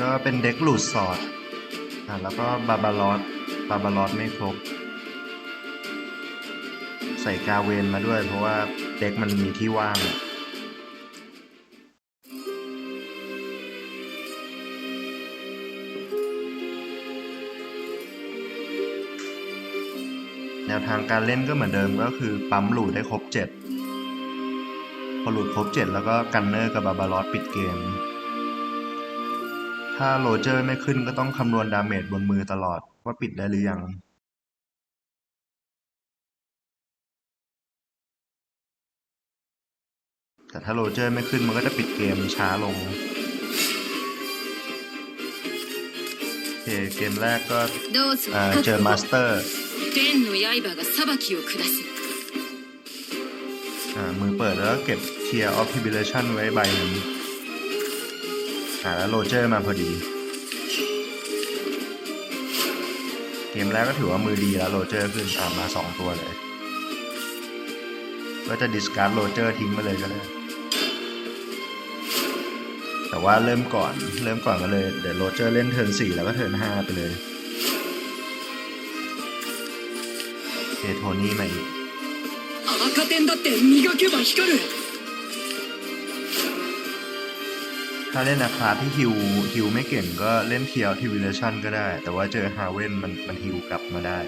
ก็เป็นเด็กหลุดสอดอะแล้วก็บาบาลอสบาบาลอสไม่ครบ ใส่กาเวนมาด้วย เพราะว่าเด็กมันมีที่ว่างแนวทางการเล่นก็เหมือนเดิมก็คือปั๊มหลูดได้ครบเจ็ดพอหลุดครบเจ็ดแล้วก็กันเนอร์กับบาบาลอสปิดเกม ถ้าโรเจอร์ไม่ขึ้นก็ต้องคำนวณดาเมจบนมือตลอดว่าปิดได้หรือยังแต่ถ้าโรเจอร์ไม่ขึ้นมันก็จะปิดเกมช้าลงเเกมแรกก็เจอมาสเตอร์มือเปิดแล้วก็เก็บเทียร์ออฟพิบิเลชันไว้ใบหนึ่ง อ่าแล้วโรเจอร์มาพอดี เกมแรกก็ถือว่ามือดีแล้วโรเจอร์ขึ้นอ่ามาสองตัวเลย ก็จะดิสการ์ดโรเจอร์ทิ้งไปเลยก็ได้แต่ว่าเริ่มก่อนเริ่มก่อนก็เลย เดี๋ยวโรเจอร์เล่นเทิร์นสี่แล้วก็เทิร์นห้าไปเลยเอโทนี่มาอีก ถ้าเล่นอาคาที่ฮิวฮิวไม่เก่งก็เล่นเทียวทิวิเลชันก็ได้ แต่ว่าเจอฮาเวนมันมันฮิวกลับมาได้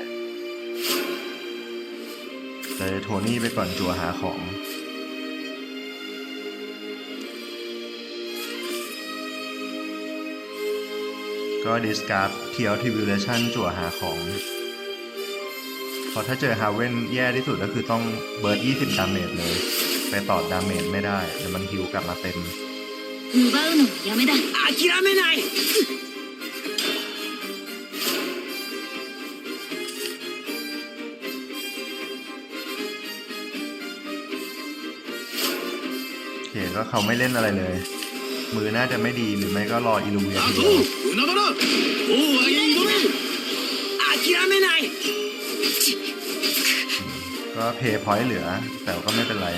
เลยโทนี่ไปก่อนจัวหาของ ก็ดิสการ์ดเทียวทิวิเลชันจัวหาของพอถ้าเจอฮาเวนแย่ที่สุดก็คือต้องเบิร์ด20 ดาเมจเลย ไปต่อดาเมจไม่ได้เดี๋ยวมันฮิวกลับมาเต็ม 奪うのはやめだ諦めない โอเคก็เขาไม่เล่นอะไรเลย มือน่าจะไม่ดีหรือไม่ก็รออิลูเวีย あ ที と เดียว 海原王上げ挑め諦めない ก็เพย์พอยต์เหลือ แต่ก็ไม่เป็นไร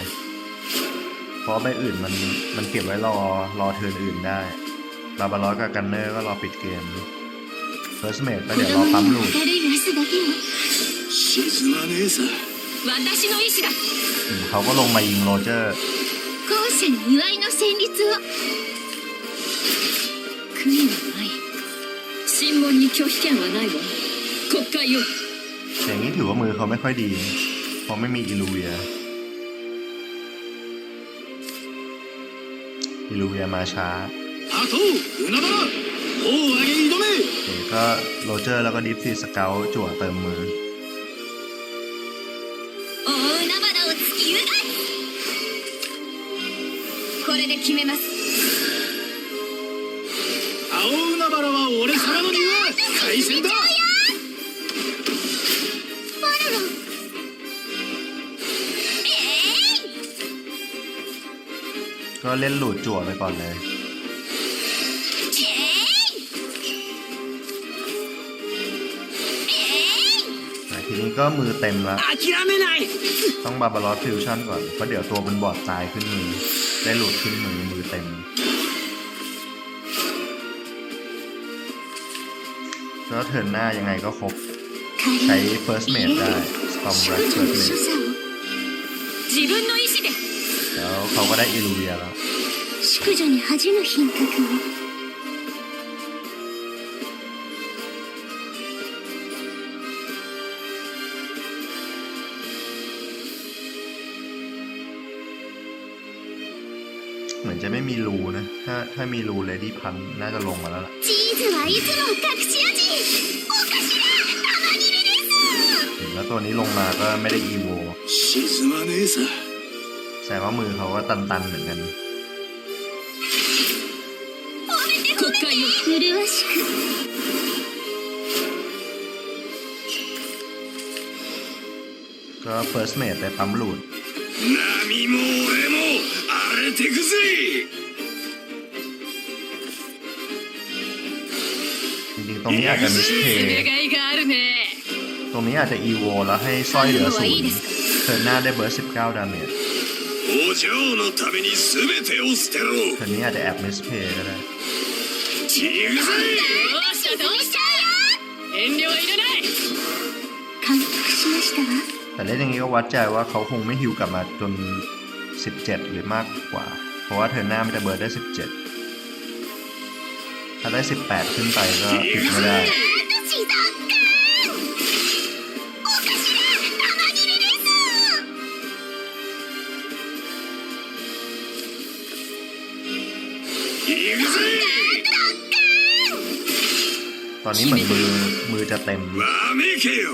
เพราะใบอื่นมันมันเก็บไว้รอรอเทิร์นอื่นได้บาบารอยกับกันเนอร์ก็รอปิดเกมเฟิร์สเมดก็เดี๋ยวรอปั๊มลูกเขาก็ลงมายิงโรเจอร์อย่างนี้ถือว่ามือเขาไม่ค่อยดีเพราะไม่มีอิลูเวีย อิลูเวียมาช้าก็โรเจอร์แล้วก็ดิฟซีสเกลจั่วเติมมือ ก็เล่นหลูดจั่วไปก่อนเลย ทีนี้ก็มือเต็มแล้ว ต้องบาบารอสฟิวชั่นก่อน เพราะเดี๋ยวตัวมันบอดตายขึ้นมือ ได้หลุดขึ้นมือมือเต็ม แล้วเทินหน้ายังไงก็ครบ ใช้เฟิร์สเมทได้ storm rush first mate แล้วเขาก็ได้อิลูเวียแล้ว 淑女に恥じぬ品格を เหมือนจะไม่มีรูนะ ถ้าถ้ามีรูเลดี้พันน่าจะลงมาแล้วล่ะ チーズはいつも隠し味お頭玉切れです แล้วตัวนี้ลงมาก็ไม่ได้อีโว 沈まねえさ แสดงว่ามือเขาก็ตันๆเหมือนกัน 国会よ麗しく ก็ first mate ไปปั๊มหลุด 波も俺も荒れてくぜ จริงๆ ตรงนี้อาจจะมิสเพย์ がいがあるね ตรงนี้อาจจะอีโวแล้วให้สร้อยเหลือศูนย์เทิร์นหน้าได้เบิร์ด19 ดาเมจ お嬢のために全てを捨てろ เทิร์นนี้อาจจะแอบมิสเพย์ก็ได้ 地 ち行くぜどうしたどうした遠慮はいらない感服しましたわ แต่เล่นอย่างนี้ก็วัดใจว่าเขาคงไม่ฮิวกลับมาจน 17 หรือมากกว่า เพราะว่าเธอหน้ามันจะเบิร์ดได้ 17 ถ้าได้ 18 ขึ้นไปก็ผิดไม่ได้ อนนี้เหมือนมือมือจะเต็ม わめけよ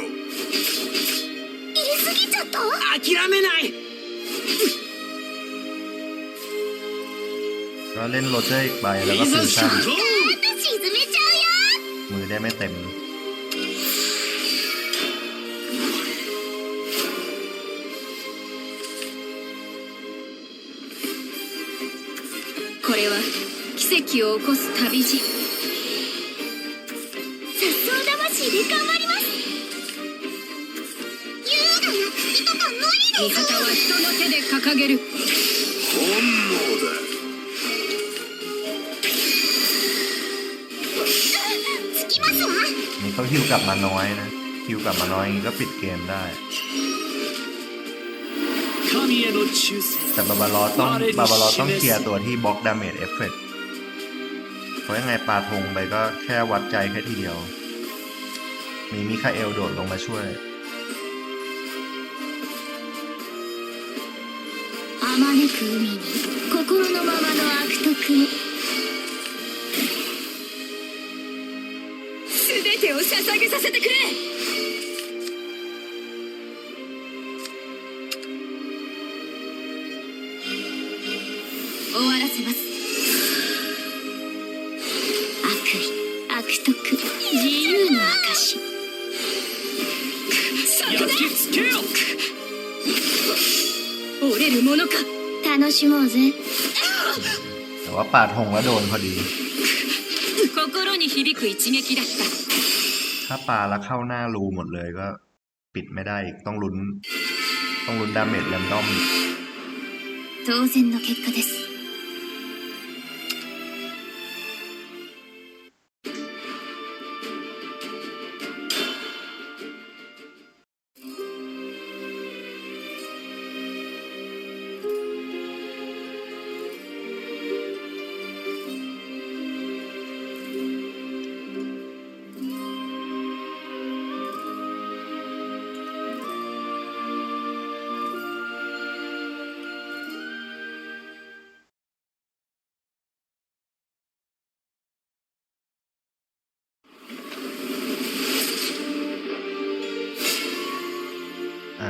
入れすぎちゃった諦めない ก็เล่นโรเจอร์อีกใบแล้วก็ い ฟิ ざ ว 出 ชั่น 動沈めちゃうよ มือได้ไม่เต็ม これは奇跡を起こす旅路 味方は人の手で掲げる本望だですつきますわ นี่เขาฮิวกลับมาน้อยนะฮิวกลับมาน้อยอย่างนี้ก็ปิดเกมได้ 神への忠誠 แต่บาบาลอสต้องบาบาลอสต้องเคลียร์ตัวที่บล็อกดาเมจเอฟเฟกเพราะยังไงปาธงไปก็แค่วัดใจแค่ทีเดียว มีมิคาเอลโดดลงมาช่วย 招く海に心のままの悪徳。を全てを捧げさせてくれ。ぜ แต่ว่าปาธงแล้วโดนพอดี 心に響く一撃だった ถ้าปาแล้วเข้าหน้ารูหมดเลยก็ปิดไม่ได้อีกต้องลุ้น ต้องลุ้นดาเมจแรนดอม 当然の結果です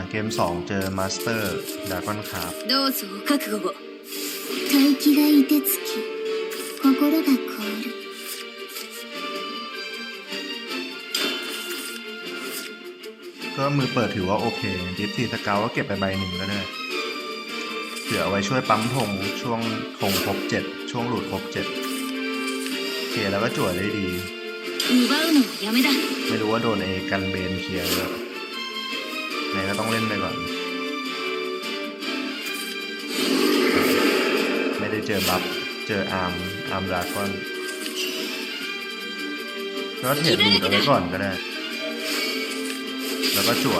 เกมสองเจอมาสเตอร์ดากอนคาร์ どうぞお覚悟を大気が凍てつき心が凍る ก็มือเปิดถือว่าโอเคดิฟทีสเกาก็เก็บไปใบหนึ่งก็ได้เผื่อเอาไว้ช่วยปั๊มธงช่วงธงครบเจ็ดช่วงหลุดครบเจ็ดโอเคแล้วก็จั่วได้ดี 奪うのはやめだ ไม่รู้ว่าโดนเอกันเบนเคลียร์หรือเปล่า ไงก็ต้องเล่นไปก่อน ไม่ได้เจอบัฟ เจออาร์ม อาร์มดราก้อน ก็เทรดดูดเอาไว้ก่อนก็ได้ แล้วก็จั่ว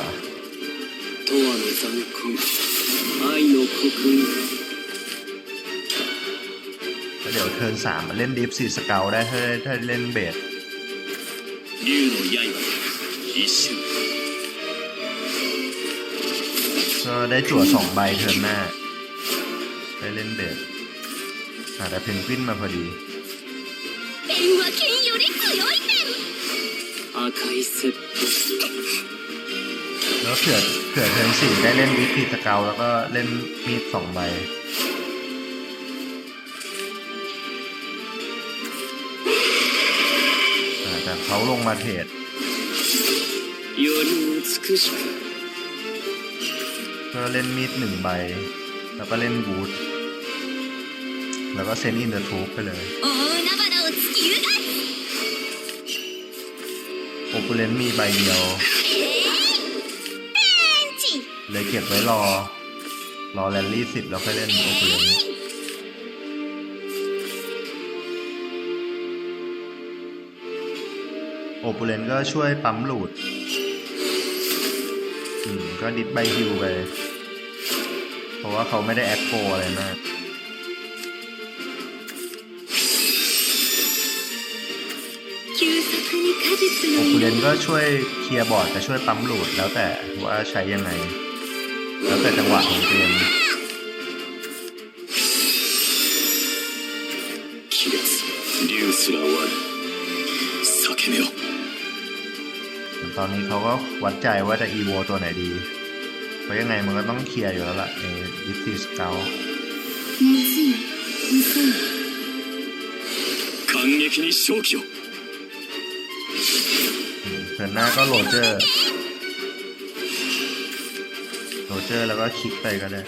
แล้เดี๋ยวเทิร์นสามมาเล่นดิฟสี่สเกลได้ถ้าถ้าเล่นเบส ก็ได้จั่วสองใบเทิร์นหน้า ไปเล่นเบสหาแต่เพนกวินมาพอดีแล้วเผื่อเผื่อเทิร์นสี่ได้เล่นวิธีสเกลแล้วก็เล่นมีดสองใบแต่เขาลงมาเทรด ก็เล่นมีดหนึ่งใบ แล้วก็เล่นบูทแล้วก็เซนอินเดอะทูปไปเลยโอปูเลนมีใบเดียว เลยเก็บไว้รอ รอแลนลี่สิบแล้วค่อยเล่นโอปูเลนโอปูเลนก็ช่วยปั๊มหลุด ก็ดิดใบฮิวไป เพราะว่าเขาไม่ได้แอคโกอะไรมาก 急速に果実 โอ の ปูเล 色 นก็ช่วยเคลียร์บอร์ดกับช่วยปั๊มหลูด แล้วแต่ว่าใช้ยังไง แล้วแต่จังหวะของเกม 気絶竜すら終わる裂け目を ตอนนี้เขาก็วัดใจว่าจะอีโวตัวไหนดี เพราะยังไงมันก็ต้องเคลียร์อยู่แล้วล่ะในดิสซีสเกล 熱よ遅い感激に勝機を เทิร์นหน้าก็โรเจอร์ โรเจอร์แล้วก็คลิกไปก็ได้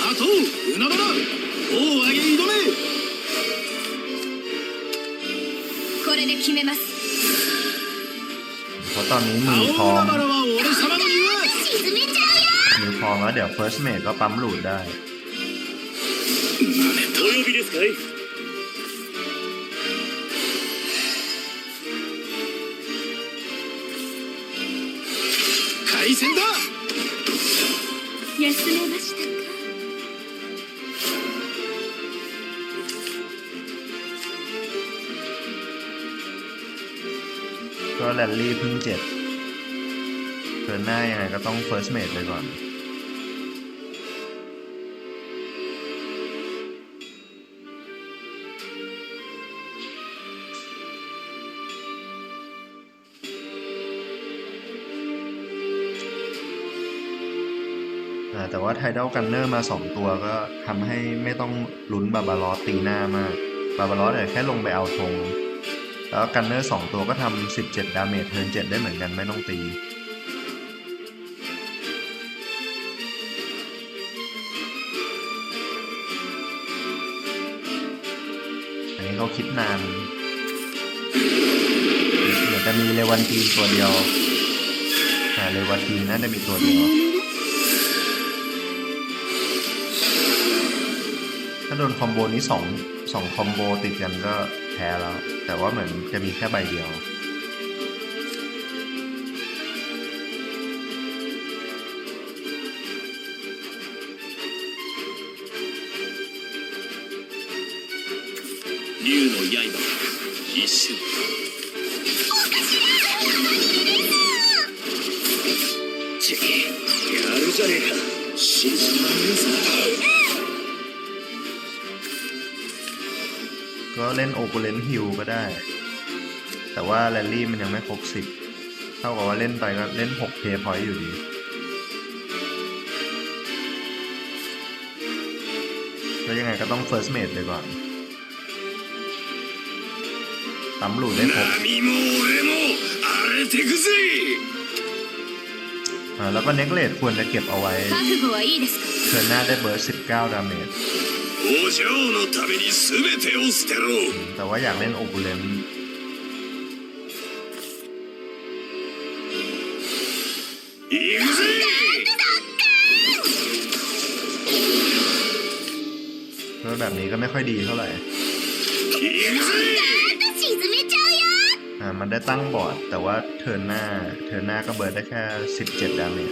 あと海原王上げ挑めこれで決めます เพราะ ตอนนี้ 青 มือ 海 พร้อม 原は俺様の言う沈めちゃうよ มือพร้อมแล้วเดี๋ยว First Mate ก็ปั๊มหลูดได้ お呼びですかい海戦だ休めました แรลลี่เพิ่งเจ็ดเทินหน้ายังไงก็ต้อง First Mate ไปก่อนแต่ว่า Tidal Gunner มา 2 ตัวก็ทำให้ไม่ต้องลุ้นบาบารอสตีหน้ามาก บาบารอสเนี่ยแค่ลงไปเอาธง แล้วกันเนอร์สองตัวก็ทำ17 ดาเมจเทิร์น7ได้เหมือนกันไม่ต้องตีอันนี้เขาคิดนานเหมือนจะมีเลวันทีตัวเดียวอ่าเลวันทีน่าจะมีตัวเดียวถ้าโดนคอมโบนี้สองสองคอมโบติดกันก็แพ้แล้ว แต่ว่าเหมือนจะมีแค่ใบเดียว 竜の刃一瞬ちやるじゃねえか信じられねえさ เล่นโอเปเรนฮิลก็ได้ แต่ว่าแรลลี่มันยังไม่ครบสิบเท่ากับว่าเล่นไปก็เล่น6เพย์พอยต์อยู่ดีแล้วยังไงก็ต้องเฟิร์สเมดเลยก่อนตำหลุดได้ครบแล้วก็เน็กเลดควรจะเก็บเอาไว้เธอหน้าได้เบอร์19 ดาเมจ 嬢のために全てを捨てろ แต่ว่าอยากเล่นโอเปเรน 行くぜ ก็แบบนี้ก็ไม่ค่อยดีเท่าไหร่ 行くぜ沈めちゃうよ อ่ามันได้ตั้งบอร์ด แต่ว่าเทิร์นหน้า เทิร์นหน้าก็เบิร์ดได้แค่ 17 ดาเมจ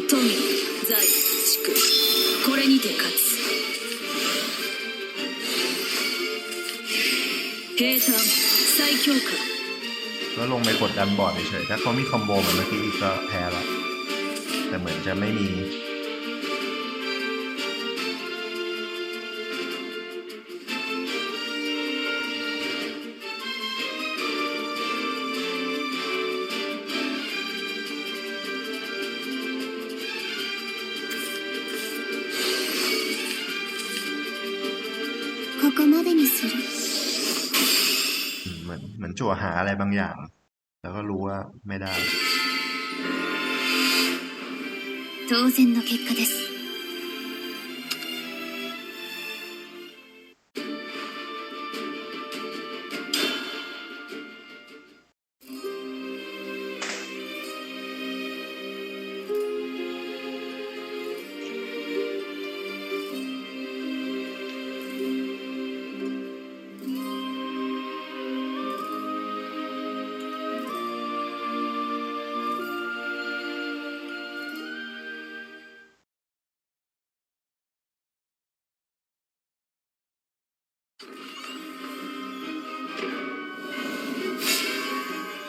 平坦最強化 ก็ลงไปกดดันบอร์ดเฉยๆถ้าเขามีคอมโบเหมือนเมื่อกี้อีกก็แพ้ละ แต่เหมือนจะไม่มี จั่วหาอะไรบางอย่าง แล้วก็รู้ว่าไม่ได้ 当然の結果です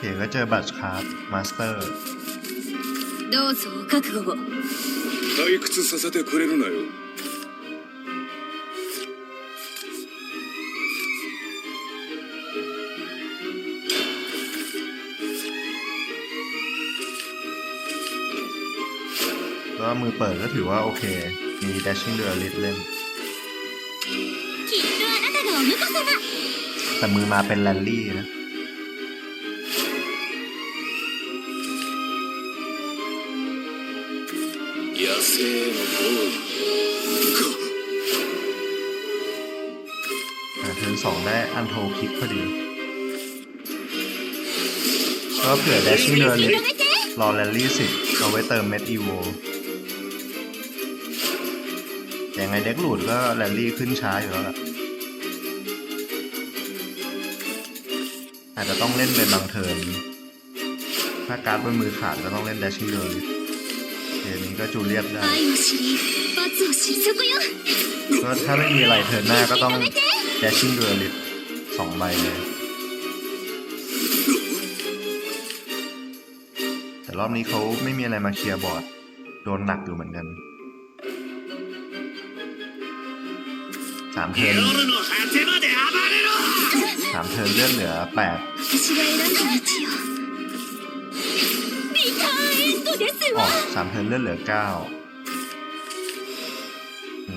โอเคก็เจอบัตรคาร์ดมาสเตอร์ どうぞお覚悟を退屈させてくれるなよ ก็มือเปิดก็ถือว่าโอเค มี Dashing Duelist เล่น きっとあなたがお婿様 แต่มือมาเป็นแรลลี่นะ 野生のボーイ อ่าเทิร์นสองได้อันโทคิกพอดี ก็เผื่อ Dashing 認 Duelist めて รอแรลลี่สิบเอาไว้เติมเม็ดอีโวยังไงเด็กหลุดก็แรลลี่ขึ้นช้าอยู่แล้วล่ะ อาจจะต้องเล่นเป็นบางเทิร์นถ้าการ์ดบนมือขาดก็ต้องเล่น Dashing Duelist เก มันก็จูเลียตได้ก็ถ้าไม่มีอะไรเธอหน้าก็ต้องแดชชิ่งดูลิฟสองใบเลย แต่รอบนี้เขาไม่มีอะไรมาเคลียร์บอร์ด โดนหนักอยู่เหมือนกันสามเทินสามเทินเลือดเหลือแปด ออกสามเทิร์นเลือดเหลือเก้า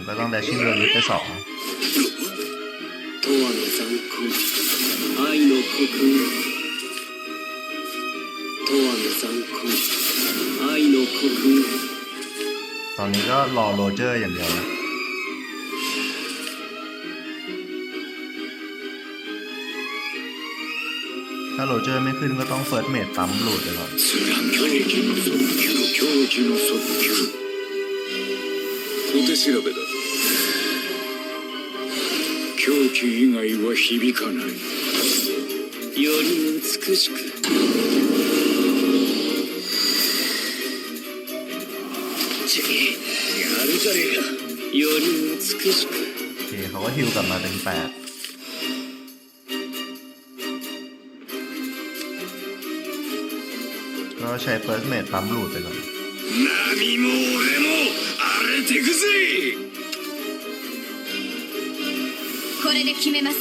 ก็ต้องได้ชิ้นเรือลึกไปสองตอนนี้ก็รอโรเจอร์อย่างเดียวนะ ถ้าโรเจอร์ไม่ขึ้นก็ต้องเฟิร์สเมดปั๊มหลุดไปก่อน 狂気の速球狂気の速球小手調べだ狂気以外は響かないより美しくちやるじゃねえかより美しく โอเคเขาก็ฮิวกลับมาเป็นแปด しゃやっぱねダンブローってなる波も俺も荒れてくぜこれで決めます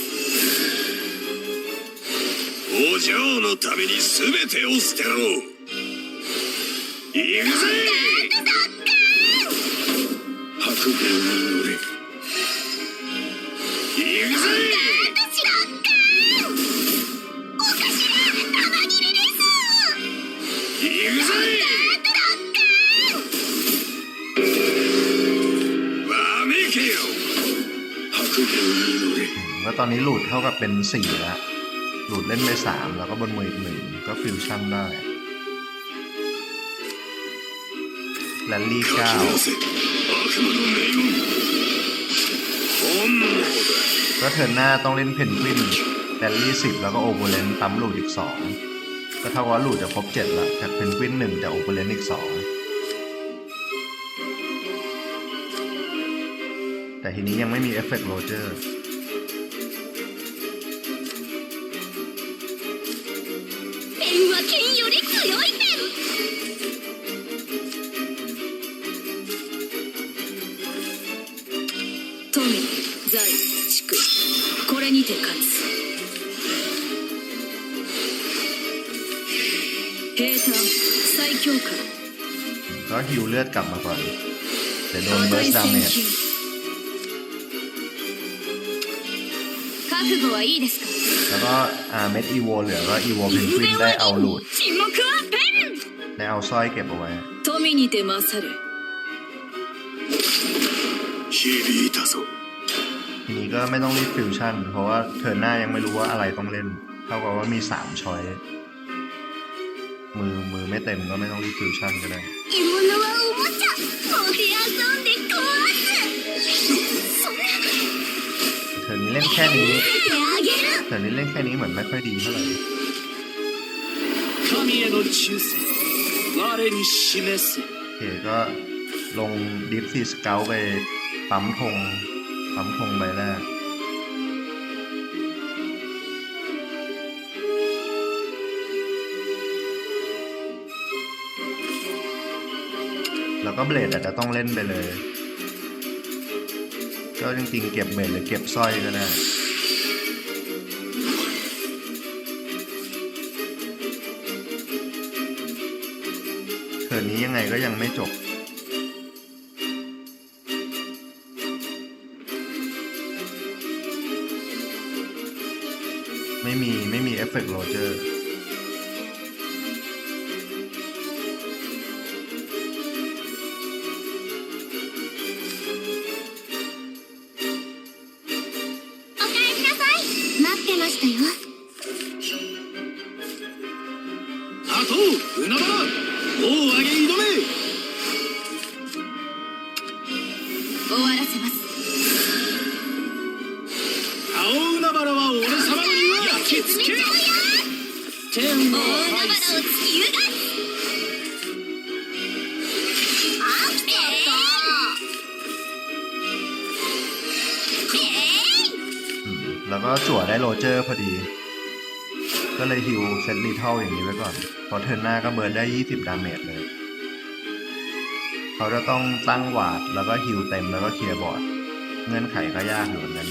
お嬢のために全てを捨てろ行くぜ白 อนนี้หลุดเท่ากับเป็นสี่แล้วหลุดเล่นไปสามแล้วก็บนมืออีกหนึ่งก็ฟิวชั่นได้แลนลี่เก้าก็เทินหน้าต้องเล่นเพนกวินแลนลี่สิบแล้วก็โอเวอร์เลนปั๊มหลุดอีกสองก็เท่ากับหลุดจะครบเจ็ดละจากเพนกวินหนึ่งจากโอเวอร์เลนอีกสองแต่ทีนี้ยังไม่มีเอฟเฟกต์โรเจอร์ ฮิวเลือดกลับมาก่อนเดี๋โดนเบิร์สดาเมจแล้วก็อาเม็ดอีโวเหลือก็อีโวเพนกวินได้เอาหลุดได้เอาสร้อยเก็บเอาไว้ทีนี้ก็ไม่ต้องรีบฟิวชั่น เพราะว่าเธอหน้ายังไม่รู้ว่าอะไรต้องเล่น เท่ากับว่ามีสามช้อยมือมือไม่เต็มก็ไม่ต้องรีบฟิวชั่นก็ได้ เล่นแค่นี้เดี๋ยวนี้เล่นแค่นี้เหมือนไม่ค่อยดีเท่าไหร่โอเคก็ลงดิฟซีสเกลไปปั๊มพงปั๊มพงใบแรกแล้วก็เบลดอาจจะต้องเล่นไปเลย ก็จริงๆเก็บเบลดหรือเก็บสร้อยก็ได้เทิร์นนี้ยังไงก็ยังไม่จบไม่มี ไม่มีเอฟเฟกต์โรเจอร์ รีเท่าอย่างนี้ไว้ก่อนเพราะเทิร์นหน้าก็เบิร์นได้ 20 ดาเมจเลย เขาจะต้องตั้งหวาดแล้วก็ฮิวเต็มแล้วก็เคลียร์บอร์ด เงื่อนไขก็ยากอยู่เหมือนกัน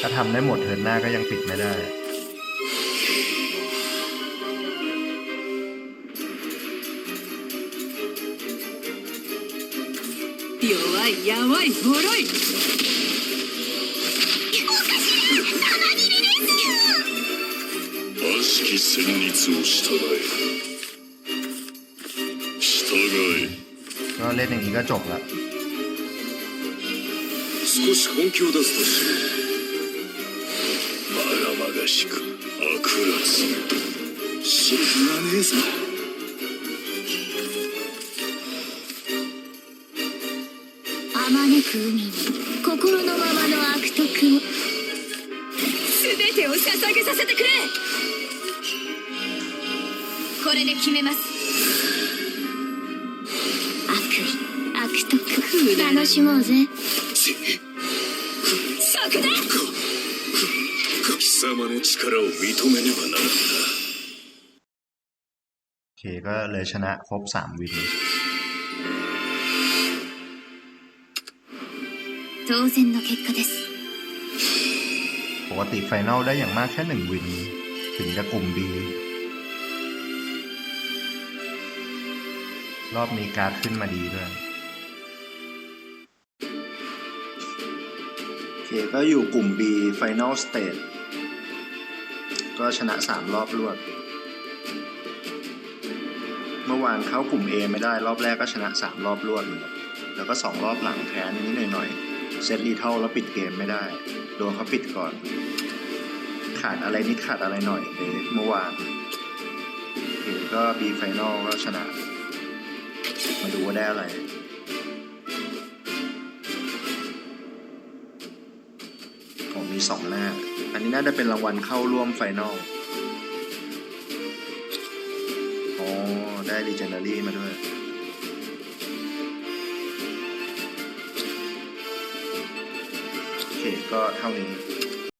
ถ้าทำได้หมดเทิร์นหน้าก็ยังปิดไม่ได้ 弱いやばい脆い 悪しき旋律を従え従え ก็เล่นอย่างนี้ก็จบละ 少し本気を出すとしようまがまがしく悪辣知らねえさ てを捧げさせてくれこれで決めます悪意悪徳楽しもうぜそこだ貴様の力を認めねばならんな โอเคก็เลยชนะครบ 3 วิน 当然の結果です ปกติไฟนอลได้อย่างมากแค่ 1 วิน ถึงจะกลุ่มดี รอบนี้การ์ดขึ้นมาดีด้วยโอเคก็อยู่กลุ่ม B Final Stage ก็ชนะ 3 รอบรวด เมื่อวานเข้ากลุ่ม A ไม่ได้รอบแรกก็ชนะ 3 รอบรวดเลยแล้วก็ 2 รอบหลังแพ้นิดหน่อยๆ เซตรีเท่าแล้วปิดเกมไม่ได้ โดนเขาปิดก่อน ขาดอะไรนิดขาดอะไรหน่อยเลยเมื่อวานหรือก็ B Final ก็ชนะ มาดูว่าได้อะไรผมมีสองหน้า อันนี้น่าจะเป็นรางวัลเข้าร่วมไฟนอลอ๋อ ได้ Legendary มาด้วย โอเคก็เท่านี้